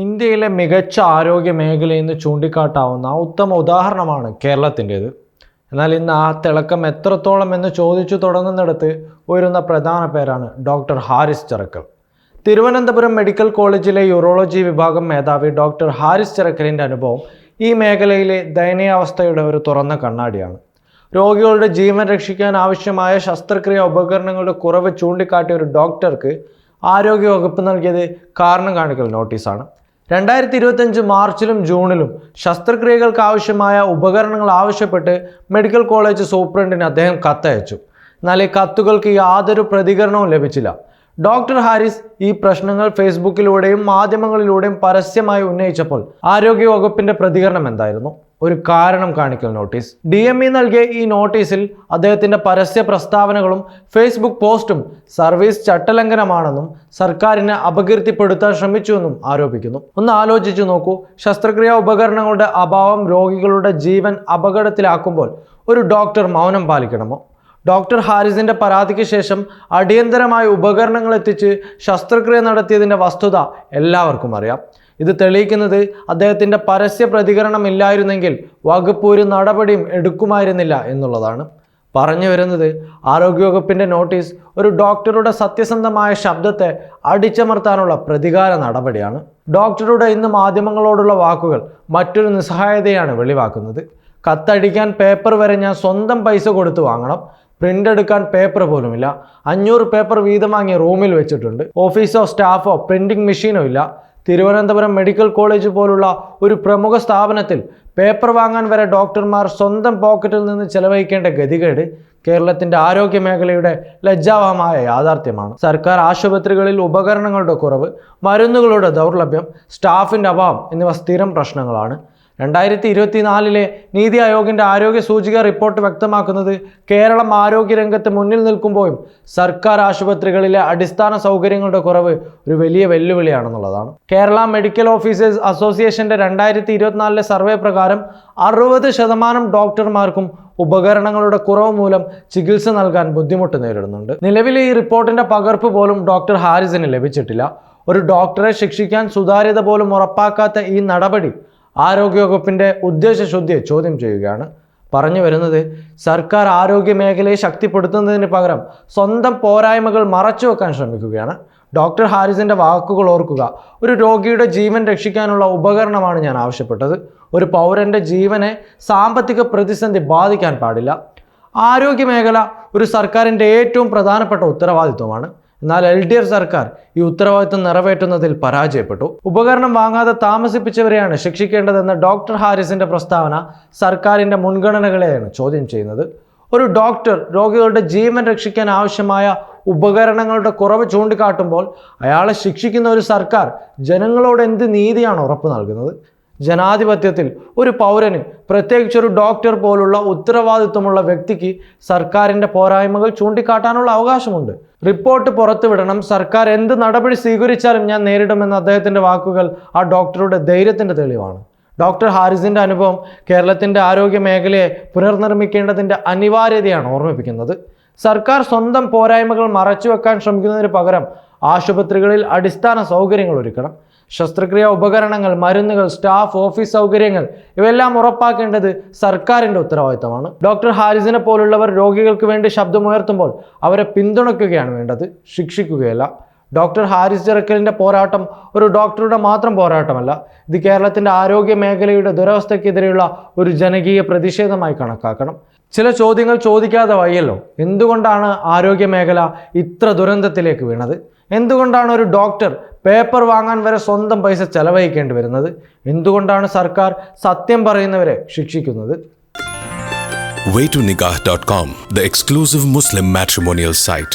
ഇന്ത്യയിലെ മികച്ച ആരോഗ്യ മേഖലയെന്ന് ചൂണ്ടിക്കാട്ടാവുന്ന ഉത്തമ ഉദാഹരണമാണ് കേരളത്തിന്റേത്. എന്നാൽ ഇന്ന് ആ തിളക്കം എത്രത്തോളം എന്ന് ചോദിച്ചു തുടങ്ങുന്നിടത്ത് ഉയരുന്ന പ്രധാന പേരാണ് ഡോക്ടർ ഹാരിസ് ചിറക്കൽ തിരുവനന്തപുരം മെഡിക്കൽ കോളേജിലെ യൂറോളജി വിഭാഗം മേധാവി ഡോക്ടർ ഹാരിസ് ചിറക്കലിന്റെ അനുഭവം ഈ മേഖലയിലെ ദയനീയാവസ്ഥയുടെ ഒരു തുറന്ന കണ്ണാടിയാണ്. രോഗികളുടെ ജീവൻ രക്ഷിക്കാൻ ആവശ്യമായ ശസ്ത്രക്രിയ ഉപകരണങ്ങളുടെ കുറവ് ചൂണ്ടിക്കാട്ടിയ ഒരു ഡോക്ടർക്ക് ആരോഗ്യവകുപ്പ് നൽകിയത് കാരണം കാണിക്കൽ നോട്ടീസാണ്. രണ്ടായിരത്തി ഇരുപത്തഞ്ച് മാർച്ചിലും ജൂണിലും ശസ്ത്രക്രിയകൾക്ക് ആവശ്യമായ ഉപകരണങ്ങൾ ആവശ്യപ്പെട്ട് മെഡിക്കൽ കോളേജ് സൂപ്രണ്ടിന് അദ്ദേഹം കത്തയച്ചു. എന്നാൽ ഈ കത്തുകൾക്ക് യാതൊരു പ്രതികരണവും ലഭിച്ചില്ല. ഡോക്ടർ ഹാരിസ് ഈ പ്രശ്നങ്ങൾ ഫേസ്ബുക്കിലൂടെയും മാധ്യമങ്ങളിലൂടെയും പരസ്യമായി ഉന്നയിച്ചപ്പോൾ ആരോഗ്യവകുപ്പിന്റെ പ്രതികരണം എന്തായിരുന്നു? ഒരു കാരണം കാണിക്കൽ നോട്ടീസ്. ഡി എം ഇ നൽകിയ ഈ നോട്ടീസിൽ അദ്ദേഹത്തിന്റെ പരസ്യ പ്രസ്താവനകളും ഫേസ്ബുക്ക് പോസ്റ്റും സർവീസ് ചട്ടലംഘനമാണെന്നും സർക്കാരിനെ അപകീർത്തിപ്പെടുത്താൻ ശ്രമിച്ചുവെന്നും ആരോപിക്കുന്നു. ഒന്ന് ആലോചിച്ചു നോക്കൂ. ശസ്ത്രക്രിയാ ഉപകരണങ്ങളുടെ അഭാവം രോഗികളുടെ ജീവൻ അപകടത്തിലാക്കുമ്പോൾ ഒരു ഡോക്ടർ മൗനം പാലിക്കണമോ? ഡോക്ടർ ഹാരിസിന്റെ പരാതിക്ക് ശേഷം അടിയന്തരമായ ഉപകരണങ്ങൾ എത്തിച്ച് ശസ്ത്രക്രിയ നടത്തിയതിന്റെ വസ്തുത എല്ലാവർക്കും അറിയാം. ഇത് തെളിയിക്കുന്നത് അദ്ദേഹത്തിന്റെ പരസ്യ പ്രതികരണം ഇല്ലായിരുന്നെങ്കിൽ വകുപ്പ് ഒരു നടപടിയും എടുക്കുമായിരുന്നില്ല എന്നുള്ളതാണ്. പറഞ്ഞു വരുന്നത് ആരോഗ്യവകുപ്പിന്റെ നോട്ടീസ് ഒരു ഡോക്ടറുടെ സത്യസന്ധമായ ശബ്ദത്തെ അടിച്ചമർത്താനുള്ള പ്രതികാര നടപടിയാണ്. ഡോക്ടറുടെ ഇന്ന് മാധ്യമങ്ങളോടുള്ള വാക്കുകൾ മറ്റൊരു നിസ്സഹായതയാണ് വെളിവാക്കുന്നത്. കത്തടിക്കാൻ പേപ്പർ വരെ ഞാൻ സ്വന്തം പൈസ കൊടുത്ത് വാങ്ങണം. പ്രിന്റ് എടുക്കാൻ പേപ്പർ പോലുമില്ല. അഞ്ഞൂറ് പേപ്പർ വീതം വാങ്ങിയ റൂമിൽ വെച്ചിട്ടുണ്ട്. ഓഫീസോ സ്റ്റാഫോ പ്രിന്റിംഗ് മെഷീനോ ഇല്ല. തിരുവനന്തപുരം മെഡിക്കൽ കോളേജ് പോലുള്ള ഒരു പ്രമുഖ സ്ഥാപനത്തിൽ പേപ്പർ വാങ്ങാൻ വരെ ഡോക്ടർമാർ സ്വന്തം പോക്കറ്റിൽ നിന്ന് ചെലവഴിക്കേണ്ട ഗതികേട് കേരളത്തിന്റെ ആരോഗ്യ മേഖലയുടെ ലജ്ജാവഹമായ യാഥാർത്ഥ്യമാണ്. സർക്കാർ ആശുപത്രികളിൽ ഉപകരണങ്ങളുടെ കുറവ് മരുന്നുകളുടെ ദൗർലഭ്യം സ്റ്റാഫിന്റെ അഭാവം എന്നിവ സ്ഥിരം പ്രശ്നങ്ങളാണ്. രണ്ടായിരത്തി ഇരുപത്തിനാലിലെ നീതി ആയോഗിന്റെ ആരോഗ്യ സൂചിക റിപ്പോർട്ട് വ്യക്തമാക്കുന്നത് കേരളം ആരോഗ്യരംഗത്ത് മുന്നിൽ നിൽക്കുമ്പോഴും സർക്കാർ ആശുപത്രികളിലെ അടിസ്ഥാന സൗകര്യങ്ങളുടെ കുറവ് ഒരു വലിയ വെല്ലുവിളിയാണെന്നുള്ളതാണ്. കേരള മെഡിക്കൽ ഓഫീസേഴ്സ് അസോസിയേഷന്റെ രണ്ടായിരത്തി ഇരുപത്തിനാലിലെ സർവേ പ്രകാരം അറുപത് ശതമാനം ഡോക്ടർമാർക്കും ഉപകരണങ്ങളുടെ കുറവ് മൂലം ചികിത്സ നൽകാൻ ബുദ്ധിമുട്ട് നേരിടുന്നുണ്ട്. നിലവിലെ ഈ റിപ്പോർട്ടിന്റെ പകർപ്പ് പോലും ഡോക്ടർ ഹാരിസിന് ലഭിച്ചിട്ടില്ല. ഒരു ഡോക്ടറെ ശിക്ഷിക്കാൻ സുതാര്യത പോലും ഉറപ്പാക്കാത്ത ഈ നടപടി ആരോഗ്യവകുപ്പിന്റെ ഉദ്ദേശശുദ്ധിയെ ചോദ്യം ചെയ്യുകയാണ്. പറഞ്ഞു വരുന്നത് സർക്കാർ ആരോഗ്യ മേഖലയെ ശക്തിപ്പെടുത്തുന്നതിന് പകരം സ്വന്തം പോരായ്മകൾ മറച്ചു വെക്കാൻ ശ്രമിക്കുകയാണ്. ഡോക്ടർ ഹാരിസിന്റെ വാക്കുകൾ ഓർക്കുക ഒരു രോഗിയുടെ ജീവൻ രക്ഷിക്കാനുള്ള ഉപകരണമാണ് ഞാൻ ആവശ്യപ്പെട്ടത്. ഒരു പൗരന്റെ ജീവനെ സാമ്പത്തിക പ്രതിസന്ധി ബാധിക്കാൻ പാടില്ല. ആരോഗ്യ മേഖല ഒരു സർക്കാരിന്റെ ഏറ്റവും പ്രധാനപ്പെട്ട ഉത്തരവാദിത്വമാണ്. എന്നാൽ എൽ ഡി എഫ് സർക്കാർ ഈ ഉത്തരവാദിത്വം നിറവേറ്റുന്നതിൽ പരാജയപ്പെട്ടു. ഉപകരണം വാങ്ങാതെ താമസിപ്പിച്ചവരെയാണ് ശിക്ഷിക്കേണ്ടതെന്ന ഡോക്ടർ ഹാരിസിന്റെ പ്രസ്താവന സർക്കാരിന്റെ മുൻഗണനകളെയാണ് ചോദ്യം ചെയ്യുന്നത്. ഒരു ഡോക്ടർ രോഗികളുടെ ജീവൻ രക്ഷിക്കാൻ ആവശ്യമായ ഉപകരണങ്ങളുടെ കുറവ് ചൂണ്ടിക്കാട്ടുമ്പോൾ അയാളെ ശിക്ഷിക്കുന്ന ഒരു സർക്കാർ ജനങ്ങളോട് എന്ത് നീതിയാണ് ഉറപ്പ് നൽകുന്നത്? ജനാധിപത്യത്തിൽ ഒരു പൗരന് പ്രത്യേകിച്ച് ഒരു ഡോക്ടർ പോലുള്ള ഉത്തരവാദിത്വമുള്ള വ്യക്തിക്ക് സർക്കാരിന്റെ പോരായ്മകൾ ചൂണ്ടിക്കാട്ടാനുള്ള അവകാശമുണ്ട്. റിപ്പോർട്ട് പുറത്തുവിടണം സർക്കാർ എന്ത് നടപടി സ്വീകരിച്ചാലും ഞാൻ നേരിടുമെന്ന അദ്ദേഹത്തിന്റെ വാക്കുകൾ ആ ഡോക്ടറുടെ ധൈര്യത്തിന്റെ തെളിവാണ്. ഡോക്ടർ ഹാരിസിന്റെ അനുഭവം കേരളത്തിന്റെ ആരോഗ്യ മേഖലയെ പുനർനിർമ്മിക്കേണ്ടതിന്റെ അനിവാര്യതയാണ് ഓർമ്മിപ്പിക്കുന്നത്. സർക്കാർ സ്വന്തം പോരായ്മകൾ മറച്ചുവെക്കാൻ ശ്രമിക്കുന്നതിന് പകരം ആശുപത്രികളിൽ അടിസ്ഥാന സൗകര്യങ്ങൾ ഒരുക്കണം. ശസ്ത്രക്രിയ ഉപകരണങ്ങൾ മരുന്നുകൾ സ്റ്റാഫ് ഓഫീസ് സൗകര്യങ്ങൾ ഇവയെല്ലാം ഉറപ്പാക്കേണ്ടത് സർക്കാരിന്റെ ഉത്തരവാദിത്തമാണ്. ഡോക്ടർ ഹാരിസിനെ പോലുള്ളവർ രോഗികൾക്ക് വേണ്ടി ശബ്ദമുയർത്തുമ്പോൾ അവരെ പിന്തുണയ്ക്കുകയാണ് വേണ്ടത്. ശിക്ഷിക്കുകയല്ല. ഡോക്ടർ ഹാരിസ് ചിറക്കലിന്റെ പോരാട്ടം ഒരു ഡോക്ടറുടെ മാത്രം പോരാട്ടമല്ല. ഇത് കേരളത്തിന്റെ ആരോഗ്യ മേഖലയുടെ ദുരവസ്ഥയ്ക്കെതിരെയുള്ള ഒരു ജനകീയ പ്രതിഷേധമായി കണക്കാക്കണം. ചില ചോദ്യങ്ങൾ ചോദിക്കാതെ വയ്യല്ലോ എന്തുകൊണ്ടാണ് ആരോഗ്യ മേഖല ഇത്ര ദുരന്തത്തിലേക്ക് വീണത്? എന്തുകൊണ്ടാണ് ഒരു ഡോക്ടർ പേപ്പർ വാങ്ങാൻ വരെ സ്വന്തം പൈസ ചെലവഴിക്കേണ്ടി വരുന്നത് എന്തുകൊണ്ടാണ് സർക്കാർ സത്യം പറയുന്നവരെ ശിക്ഷിക്കുന്നത് waytonikah.com, the exclusive Muslim matrimonial site.